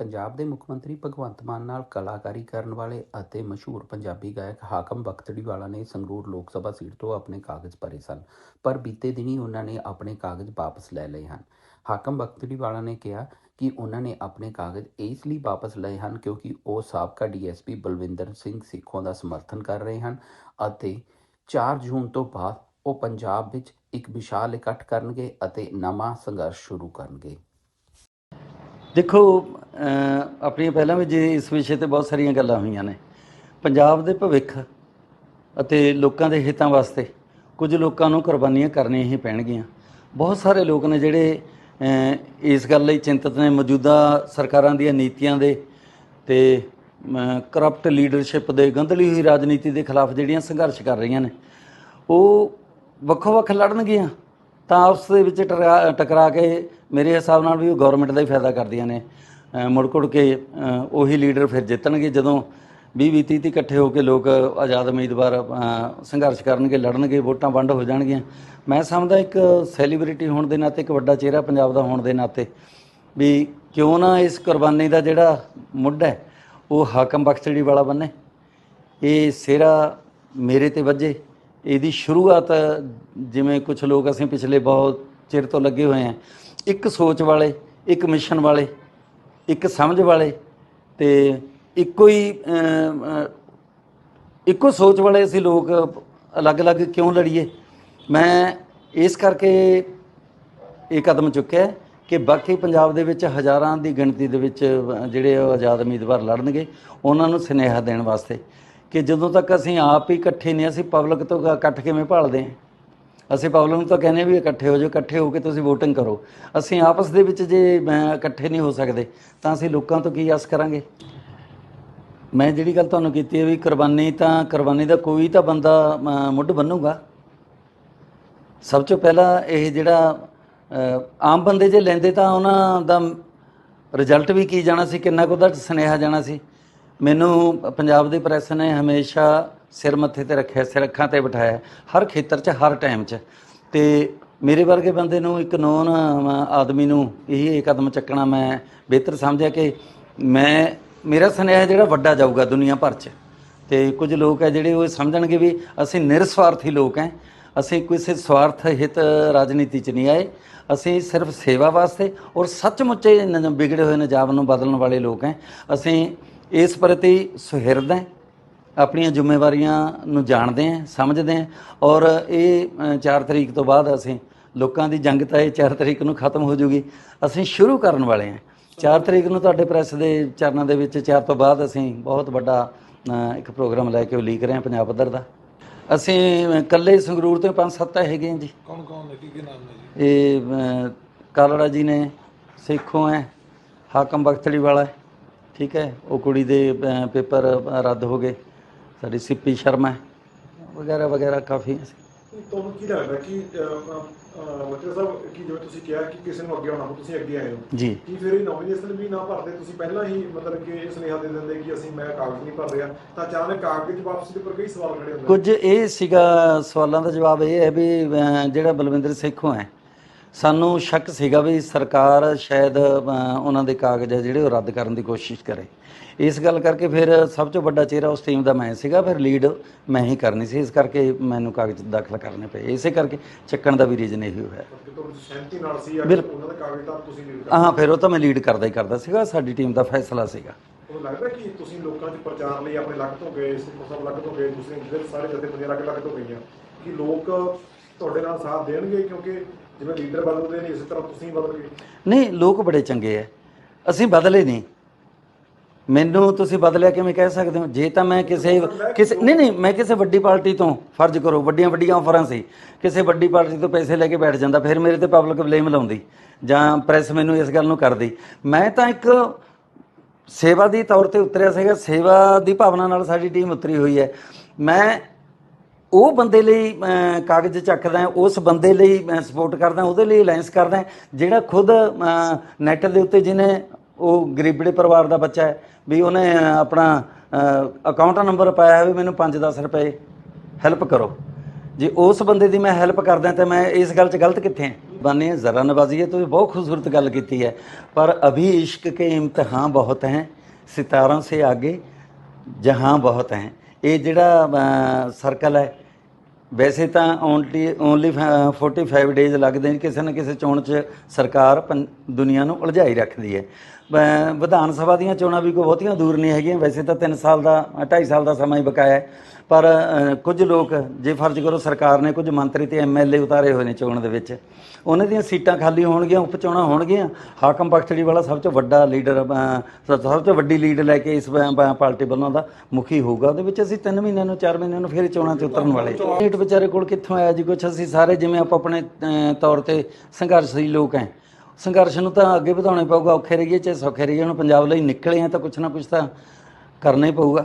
ਪੰਜਾਬ ਦੇ ਮੁੱਖ ਮੰਤਰੀ ਭਗਵੰਤ ਮਾਨ ਨਾਲ ਕਲਾਕਾਰੀ ਕਰਨ ਵਾਲੇ ਅਤੇ ਮਸ਼ਹੂਰ ਪੰਜਾਬੀ ਗਾਇਕ ਹਾਕਮ ਬਖਤੜੀਵਾਲਾ ਨੇ ਸੰਗਰੂਰ ਲੋਕ ਸਭਾ ਸੀਟ ਤੋਂ ਆਪਣੇ ਕਾਗਜ਼ ਭਰੇ ਸਨ, ਪਰ ਬੀਤੇ ਦਿਨੀ ਉਹਨਾਂ ਨੇ ਆਪਣੇ ਕਾਗਜ਼ ਵਾਪਸ ਲੈ ਲਏ ਹਨ। ਹਾਕਮ ਬਖਤੜੀਵਾਲਾ ਨੇ ਕਿਹਾ ਕਿ ਉਹਨਾਂ ਨੇ ਆਪਣੇ ਕਾਗਜ਼ ਇਸ ਲਈ ਵਾਪਸ ਲਏ ਹਨ ਕਿਉਂਕਿ ਉਹ ਸਾਬਕਾ ਡੀਐਸਪੀ ਬਲਵਿੰਦਰ ਸਿੰਘ ਸਿੱਖੋਂ ਦਾ ਸਮਰਥਨ ਕਰ ਰਹੇ ਹਨ ਅਤੇ 4 ਜੂਨ ਤੋਂ ਬਾਅਦ ਉਹ ਪੰਜਾਬ ਵਿੱਚ ਇੱਕ ਵਿਸ਼ਾਲ ਇਕੱਠ ਕਰਨਗੇ ਅਤੇ ਨਵਾਂ ਸੰਘਰਸ਼ ਸ਼ੁਰੂ ਕਰਨਗੇ। ਦੇਖੋ ਆਪਣੀਆਂ ਪਹਿਲਾਂ ਵੀ ਜੇ ਇਸ ਵਿਸ਼ੇ ਤੇ ਬਹੁਤ ਸਾਰੀਆਂ ਗੱਲਾਂ ਹੋਈਆਂ ਨੇ। ਪੰਜਾਬ ਦੇ ਭਵਿੱਖ ਅਤੇ ਲੋਕਾਂ ਦੇ ਹਿੱਤਾਂ ਵਾਸਤੇ ਕੁਝ ਲੋਕਾਂ ਨੂੰ ਕੁਰਬਾਨੀਆਂ ਕਰਨੀਆਂ ਹੀ ਪੈਣਗੀਆਂ। ਬਹੁਤ ਸਾਰੇ ਲੋਕ ਨੇ ਜਿਹੜੇ ਇਸ ਗੱਲ ਲਈ ਚਿੰਤਤ ਨੇ, ਮੌਜੂਦਾ ਸਰਕਾਰਾਂ ਦੀਆਂ ਨੀਤੀਆਂ ਦੇ ਤੇ ਕਰਪਟ ਲੀਡਰਸ਼ਿਪ ਦੇ, ਗੰਧਲੀ ਹੋਈ ਰਾਜਨੀਤੀ ਦੇ ਖਿਲਾਫ ਜਿਹੜੀਆਂ ਸੰਘਰਸ਼ ਕਰ ਰਹੀਆਂ ਨੇ, ਉਹ ਵੱਖੋ ਵੱਖ ਲੜਨਗੀਆਂ। ਤਾਂ ਆਪਸ ਦੇ ਵਿੱਚ ਟਕਰਾ- ਟਕਰਾ ਕੇ ਮੇਰੇ ਹਿਸਾਬ ਨਾਲ ਵੀ ਉਹ ਗਵਰਨਮੈਂਟ ਦਾ ਹੀ ਫਾਇਦਾ ਕਰਦੀਆਂ ਨੇ। ਅ, ਮੁੜ ਕੁੜ ਕੇ ਅ, ਉਹੀ ਲੀਡਰ ਫਿਰ ਜਿੱਤਣਗੇ ਜਦੋਂ 20 20 30 ਇਕੱਠੇ ਹੋ ਕੇ ਲੋਕ ਆਜ਼ਾਦ ਉਮੀਦਵਾਰ ਅ, ਸੰਘਰਸ਼ ਕਰਨਗੇ ਲੜਨਗੇ ਵੋਟਾਂ ਵੰਡ ਹੋ ਜਾਣਗੀਆਂ। ਮੈਂ ਸਮਝਦਾ ਇੱਕ ਸੈਲੀਬ੍ਰਿਟੀ ਹੋਣ ਦੇ ਨਾਤੇ ਇੱਕ ਵੱਡਾ ਚਿਹਰਾ ਪੰਜਾਬ ਦਾ ਹੋਣ ਦੇ ਨਾਤੇ ਵੀ ਕਿਉਂ ਨਾ ਇਸ ਕੁਰਬਾਨੀ ਦਾ ਜਿਹੜਾ ਮੁੱਢ ਹੈ ਉਹ ਹਾਕਮ ਬਖਸ਼ੜੀ ਵਾਲਾ ਬੰਨੇ। ਇਹ ਸਿਹਰਾ ਮੇਰੇ ਤੇ ਵੱਜੇ। ਇਹਦੀ ਸ਼ੁਰੂਆਤ ਜਿਵੇਂ ਕੁਝ ਲੋਕ ਅਸੀਂ ਪਿਛਲੇ ਬਹੁਤ ਚਿਰ ਤੋਂ ਲੱਗੇ ਹੋਏ ਆ ਇੱਕ ਸੋਚ ਵਾਲੇ, ਇੱਕ ਮਿਸ਼ਨ ਵਾਲੇ, ਇੱਕ ਸਮਝ ਵਾਲੇ ਤੇ ਇੱਕੋ ਹੀ ਇੱਕੋ ਸੋਚ ਵਾਲੇ ਅਸੀਂ ਲੋਕ ਅਲੱਗ-ਅਲੱਗ ਕਿਉਂ ਲੜੀਏ? ਮੈਂ ਇਸ ਕਰਕੇ ਇਹ ਕਦਮ ਚੁੱਕਿਆ ਕਿ ਬਾਕੀ ਪੰਜਾਬ ਦੇ ਵਿੱਚ ਹਜ਼ਾਰਾਂ ਦੀ ਗਿਣਤੀ ਦੇ ਵਿੱਚ ਜਿਹੜੇ ਉਹ ਆਜ਼ਾਦ ਉਮੀਦਵਾਰ ਲੜਨਗੇ, ਉਹਨਾਂ ਨੂੰ ਸੁਨੇਹਾ ਦੇਣ ਵਾਸਤੇ। ਕਿ ਜਦੋਂ ਤੱਕ ਅਸੀਂ ਆਪ ਹੀ ਇਕੱਠੇ ਨਹੀਂ ਅਸੀਂ ਪਬਲਿਕ ਤੋਂ ਕ- ਇਕੱਠ ਕਿਵੇਂ ਭਾਲਦੇ ਹਾਂ? ਅਸੀਂ ਪਬਲਿਕ ਨੂੰ ਤਾਂ ਕਹਿੰਦੇ ਵੀ ਇਕੱਠੇ ਹੋ ਜਾਓ, ਇਕੱਠੇ ਹੋ ਕੇ ਤੁਸੀਂ VOTING ਕਰੋ। ਅਸੀਂ ਆਪਸ ਦੇ ਵਿੱਚ ਜੇ ਮੈਂ ਇਕੱਠੇ ਨਹੀਂ ਹੋ ਸਕਦੇ, ਤਾਂ ਅਸੀਂ ਲੋਕਾਂ ਤੋਂ ਕੀ ਆਸ ਕਰਾਂਗੇ? ਮੈਂ ਜਿਹੜੀ ਗੱਲ ਤੁਹਾਨੂੰ ਕੀਤੀ ਹੈ ਵੀ ਕੁਰਬਾਨੀ ਤਾਂ, ਕੁਰਬਾਨੀ ਦਾ ਕੋਈ ਤਾਂ ਬੰਦਾ ਮੁੱਢ ਬੰਨੂਗਾ। ਸਭ ਤੋਂ ਪਹਿਲਾਂ ਇਹ ਜਿਹੜਾ ਆਮ ਬੰਦੇ ਜੇ ਲੈਂਦੇ ਤਾਂ ਉਹਨਾਂ ਦਾ ਰਿਜ਼ਲਟ ਵੀ ਕੀ ਜਾਣਾ ਸੀ, ਕਿੰਨਾ ਕੁ ਉਹਦਾ ਸੁਨੇਹਾ ਜਾਣਾ ਸੀ? ਮੈਨੂੰ ਪੰਜਾਬ ਦੀ ਪ੍ਰੈਸ ਨੇ ਹਮੇਸ਼ਾ ਸਿਰ ਮੱਥੇ ਤੇ ਰੱਖਿਆ, ਸਿਰ ਅੱਖਾਂ ਤੇ ਬਿਠਾਇਆ, ਹਰ ਖੇਤਰ 'ਚ, ਹਰ ਟਾਈਮ 'ਚ। ਤੇ ਮੇਰੇ ਵਰਗੇ ਬੰਦੇ ਨੂੰ ਇੱਕ ਨੌਨ ਆਦਮੀ ਨੂੰ ਇਹ ਕਦਮ ਚੱਕਣਾ ਮੈਂ ਬਿਹਤਰ ਸਮਝਿਆ ਕਿ ਮੈਂ, ਮੇਰਾ ਸੁਨੇਹਾ ਜਿਹੜਾ ਵੱਡਾ ਜਾਊਗਾ ਦੁਨੀਆ ਭਰ 'ਚ। ਤੇ ਕੁਝ ਲੋਕ ਹੈ ਜਿਹੜੇ ਉਹ ਸਮਝਣਗੇ ਵੀ ਅਸੀਂ ਨਿਰਸਵਾਰਥੀ ਲੋਕ ਹੈ ਅਸੀਂ ਕਿਸੇ ਸਵਾਰਥ ਹਿਤ ਰਾਜਨੀਤੀ 'ਚ ਨਹੀਂ ਆਏ, ਅਸੀਂ ਸਿਰਫ ਸੇਵਾ ਵਾਸਤੇ ਔਰ ਸੱਚਮੁੱਚੇ ਨ- ਵਿਗੜੇ ਹੋਏ ਨਿਜਾਮ ਨੂੰ ਬਦਲਣ ਵਾਲੇ ਲੋਕ ਹੈ ਅਸੀਂ ਇਸ ਪ੍ਰਤੀ ਸੁਹਿਰਦ ਹਾਂ ਆਪਣੀਆਂ ਜ਼ਿੰਮੇਵਾਰੀਆਂ ਨੂੰ ਜਾਣਦੇ ਹਾਂ ਸਮਝਦੇ ਹਾਂ ਔਰ ਇਹ 4 ਤਰੀਕ ਤੋਂ ਬਾਅਦ ਅਸੀਂ ਲੋਕਾਂ ਦੀ ਜੰਗ ਤਾਂ ਇਹ 4 ਤਰੀਕ ਨੂੰ ਖਤਮ ਹੋ ਜੂਗੀ ਅਸੀਂ ਸ਼ੁਰੂ ਕਰਨ ਵਾਲੇ ਹਾਂ। 4 ਤਰੀਕ ਨੂੰ ਤੁਹਾਡੇ ਪ੍ਰੈਸ ਦੇ ਚਰਨਾਂ ਦੇ ਵਿੱਚ 4 ਤੋਂ ਬਾਅਦ ਅਸੀਂ ਬਹੁਤ ਵੱਡਾ ਇੱਕ ਪ੍ਰੋਗਰਾਮ ਲੈ ਕੇ ਉਲੀਕ ਰਹੇ ਹਾਂ ਪੰਜਾਬ ਪੱਧਰ ਦਾ। ਅਸੀਂ ਇਕੱਲੇ ਸੰਗਰੂਰ ਤੋਂ ਪੰਜ ਸੱਤ ਹੈਗੇ ਜੀ। ਕੌਣ ਕੌਣ ਨੇ? ਕੀ ਕੀ ਨਾਮ ਨੇ ਜੀ? ਇਹ ਕਾਲੜਾ ਜੀ ਨੇ ਸੇਖੋਂ ਹੈ ਹਾਕਮ ਬਖਤੜੀ ਵਾਲਾ ਹੈ। ਠੀਕ ਹੈ ਉਹ ਕੁੜੀ ਦੇ ਪੇਪਰ ਰੱਦ ਹੋ ਗਏ। ਸਾਡੀ ਸਿੱਪੀ ਸ਼ਰਮਾ ਵਗੈਰਾ ਵਗੈਰਾ ਕਾਫੀ ਤੁਹਾਨੂੰ ਕੀ ਲੱਗਦਾ ਕਿ ਮਤਲਬ ਸਾਹਿਬ ਕਿ ਜਿਵੇਂ ਤੁਸੀਂ ਕਿਹਾ ਕਿ ਕਿਸੇ ਨੂੰ ਅੱਗੇ ਆਉਣਾ ਹੋ ਤੁਸੀਂ ਅੱਗੇ ਆਏ ਹੋ। ਜੀ। ਕੀ ਫਿਰ ਇਹ ਨੋਮੀਨੇਸ਼ਨ ਵੀ ਨਾ ਭਰਦੇ? ਤੁਸੀਂ ਪਹਿਲਾਂ ਹੀ ਮਤਲਬ ਕਿ ਇਹ ਸੁਨੇਹਾ ਦੇ ਦਿੰਦੇ ਕਿ ਅਸੀਂ ਮੈਂ ਕਾਗਜ਼ ਨਹੀਂ ਭਰ ਰਿਹਾ। ਤਾਂ ਅਚਾਨਕ ਕਾਗਜ਼ ਵਾਪਸੀ ਦੇ ਉੱਪਰ ਕਈ ਸਵਾਲ ਖੜੇ ਹੁੰਦੇ ਕੁਝ ਇਹ ਸੀਗਾ ਸਵਾਲਾਂ ਦਾ ਜਵਾਬ ਇਹ ਹੈ ਵੀ ਜਿਹੜਾ ਬਲਵਿੰਦਰ ਸੇਖੋਂ ਹੈ ਸਾਨੂੰ ਸ਼ੱਕ ਸੀਗਾ ਵੀ ਸਰਕਾਰ ਸ਼ਾਇਦ ਉਹਨਾਂ ਦੇ ਕਾਗਜ਼ ਆ ਜਿਹੜੇ ਉਹ ਰੱਦ ਕਰਨ ਦੀ ਕੋਸ਼ਿਸ਼ ਕਰੇ। ਇਸ ਗੱਲ ਕਰਕੇ ਫਿਰ ਸਭ ਤੋਂ ਵੱਡਾ ਚਿਹਰਾ ਉਸ ਟੀਮ ਦਾ ਮੈਂ ਸੀਗਾ ਫਿਰ ਲੀਡ ਮੈਂ ਹੀ ਕਰਨੀ ਸੀ। ਇਸ ਕਰਕੇ ਮੈਨੂੰ ਕਾਗਜ਼ ਦਾਖਲ ਕਰਨੇ ਪਏ। ਇਸੇ ਕਰਕੇ ਚੱਕਣ ਦਾ ਵੀ ਰੀਜ਼ਨ ਇਹੀ ਹੋਇਆ। ਸਹਿਮਤੀ ਨਾਲ ਸੀ ਜਾਂ ਬਿਲਕੁਲ। ਉਹਨਾਂ ਦੇ ਕਾਗਜ਼ ਤਾਂ ਤੁਸੀਂ ਲੀਡ ਹਾਂ ਫਿਰ ਉਹ ਤਾਂ ਮੈਂ ਲੀਡ ਕਰਦਾ ਹੀ ਕਰਦਾ ਸੀਗਾ। ਸਾਡੀ ਟੀਮ ਦਾ ਫੈਸਲਾ ਸੀਗਾ। ਤੁਹਾਨੂੰ ਲੱਗਦਾ ਕਿ ਤੁਸੀਂ ਲੋਕਾਂ 'ਚ ਪ੍ਰਚਾਰ ਲਈ ਆਪਣੇ ਲੱਗ ਤੋਂ ਗਏ ਸਿੱਖ ਸਭ ਲੱਗ ਤੋਂ ਗਏ ਦੂਸਰੇ ਜਿਹੜੇ ਸਾਰੇ ਜਥੇਬੰਦੀਆਂ ਲੱਗ ਲੱਗ ਤੋਂ ਗਈਆਂ ਕਿ ਲੋਕ ਤੁਹਾਡੇ ਨਾਲ ਸਾਥ ਦੇਣਗੇ? ਕਿਉਂਕਿ ਜਿਵੇਂ ਲੀਡਰ ਬਦਲਦੇ ਨੇ ਇਸੇ ਤਰ੍ਹਾਂ ਤੁਸੀਂ ਬਦਲ ਗਏ। ਨਹੀਂ ਲੋਕ ਬੜੇ ਚੰਗੇ ਐ। ਅਸੀਂ ਬਦਲੇ ਨਹੀਂ। ਮੈਨੂੰ ਤੁਸੀਂ ਬਦਲਿਆ ਕਿਵੇਂ ਕਹਿ ਸਕਦੇ ਹੋ? ਜੇ ਤਾਂ ਮੈਂ ਕਿਸੇ ਕਿਸੇ ਨਹੀਂ ਨਹੀਂ ਮੈਂ ਕਿਸੇ ਵੱਡੀ ਪਾਰਟੀ ਤੋਂ ਫਰਜ਼ ਕਰੋ ਵੱਡੀਆਂ ਵੱਡੀਆਂ ਆਫਰਾਂ ਸੀ। ਕਿਸੇ ਵੱਡੀ ਪਾਰਟੀ ਤੋਂ ਪੈਸੇ ਲੈ ਕੇ ਬੈਠ ਜਾਂਦਾ ਫਿਰ ਮੇਰੇ ਤੇ ਪਬਲਿਕ ਬਲੇਮ ਲਾਉਂਦੀ ਜਾਂ ਪ੍ਰੈਸ ਮੈਨੂੰ ਇਸ ਗੱਲ ਨੂੰ ਕਰਦੀ। ਮੈਂ ਤਾਂ ਇੱਕ ਸੇਵਾ ਦੀ ਤੌਰ ਤੇ ਉਤਰਿਆ ਸੀਗਾ। ਸੇਵਾ ਦੀ ਭਾਵਨਾ ਨਾਲ ਸਾਡੀ ਟੀਮ ਉਤਰੀ ਹੋਈ ਹੈ ਮੈਂ ਉਹ ਬੰਦੇ ਲਈ ਕਾਗਜ਼ ਚੱਕਦਾ ਉਸ ਬੰਦੇ ਲਈ ਮੈਂ ਸਪੋਰਟ ਕਰਦਾ ਉਹਦੇ ਲਈ ਅਲਾਈਅੰਸ ਕਰਦਾ ਜਿਹੜਾ ਖੁਦ ਨੈਟ ਦੇ ਉੱਤੇ ਜਿਹਨੇ ਉਹ ਗਰੀਬੜੇ ਪਰਿਵਾਰ ਦਾ ਬੱਚਾ ਹੈ, ਵੀ ਉਹਨੇ ਆਪਣਾ ਅਕਾਊਂਟ ਨੰਬਰ ਪਾਇਆ ਹੈ ਵੀ ਮੈਨੂੰ 5-10 ਰੁਪਏ ਹੈਲਪ ਕਰੋ। ਜੇ ਉਸ ਬੰਦੇ ਦੀ ਮੈਂ ਹੈਲਪ ਕਰਦਾ ਤਾਂ ਮੈਂ ਇਸ ਗੱਲ 'ਚ ਗਲਤ ਕਿੱਥੇ ਹਾਂ? ਬਾਨੇ, ਜ਼ਰਾ ਨਵਾਜ਼ੀ ਹੈ, ਤੁਸੀਂ ਬਹੁਤ ਖੂਬਸੂਰਤ ਗੱਲ ਕੀਤੀ ਹੈ। ਪਰ ਅਭੀ ਇਸ਼ਕ ਕੇ ਇਮਤਿਹਾਨ ਬਹੁਤ ਹੈ, ਸਿਤਾਰਾਂ ਸੇ ਆਗੇ ਜਹਾਂ ਬਹੁਤ ਹੈ। ਇਹ ਜਿਹੜਾ ਸਰਕਲ ਹੈ ਵੈਸੇ ਤਾਂ ਓਨਲੀ ਓਨਲੀ 45 ਡੇਜ਼ ਲੱਗਦੇ ਨੇ, ਕਿਸੇ ਨਾ ਕਿਸੇ ਚੋਣ 'ਚ ਸਰਕਾਰ ਪੰ- ਦੁਨੀਆ ਨੂੰ ਉਲਝਾਈ ਰੱਖਦੀ ਹੈ। ਵਿਧਾਨ ਸਭਾ ਦੀਆਂ ਚੋਣਾਂ ਵੀ ਕੋਈ ਬਹੁਤੀਆਂ ਦੂਰ ਨਹੀਂ ਹੈਗੀਆਂ, ਵੈਸੇ ਤਾਂ 3 ਸਾਲ ਦਾ 2.5 ਸਾਲ ਦਾ ਸਮਾਂ ਹੀ ਬਕਾਇਆ ਹੈ। ਪਰ ਕੁਝ ਲੋਕ, ਜੇ ਫਰਜ਼ ਕਰੋ ਸਰਕਾਰ ਨੇ ਕੁਝ ਮੰਤਰੀ ਤੇ ਐਮਐਲਏ ਉਤਾਰੇ ਹੋਏ ਨੇ ਚੋਣ ਦੇ ਵਿੱਚ, ਉਹਨਾਂ ਦੀਆਂ ਸੀਟਾਂ ਖਾਲੀ ਹੋਣਗੀਆਂ, ਉਪ ਚੋਣਾਂ ਹੋਣਗੀਆਂ। ਹਾਕਮ ਬਖਤੜੀ ਵਾਲਾ ਸਭ ਤੋਂ ਵੱਡਾ ਲੀਡਰ ਸਭ ਤੋਂ ਵੱਡੀ ਲੀਡ ਲੈ ਕੇ ਇਸ ਪਾਰਟੀ ਵੱਲੋਂ ਦਾ ਮੁਖੀ ਹੋਊਗਾ। ਉਹਦੇ ਵਿੱਚ ਅਸੀਂ 3 ਮਹੀਨਿਆਂ ਨੂੰ 4 ਮਹੀਨਿਆਂ ਨੂੰ ਫਿਰ ਚੋਣਾਂ 'ਚ ਉਤਰਨ ਵਾਲੇ ਨੀਟ ਵਿਚਾਰੇ ਕੋਲ ਕਿੱਥੋਂ ਆਇਆ ਜੀ? ਕੁਛ ਅਸੀਂ ਸਾਰੇ ਜਿਵੇਂ ਆਪਾਂ ਆਪਣੇ ਤੌਰ ਤੇ ਸੰਘਰਸ਼ੀ ਲੋਕ ਹੈ। ਸੰਘਰਸ਼ ਨੂੰ ਤਾਂ ਅੱਗੇ ਵਧਾਉਣਾ ਪਊਗਾ, ਔਖੇ ਰਹੀਏ, ਚਾਹੇ ਸੌਖੇ ਰਹੀਏ, ਹੁਣ ਪੰਜਾਬ ਲਈ ਨਿਕਲੇ ਆ ਤਾਂ ਕੁਛ ਨਾ ਕੁਛ ਤਾਂ ਕਰਨਾ ਹੀ ਪਊਗਾ।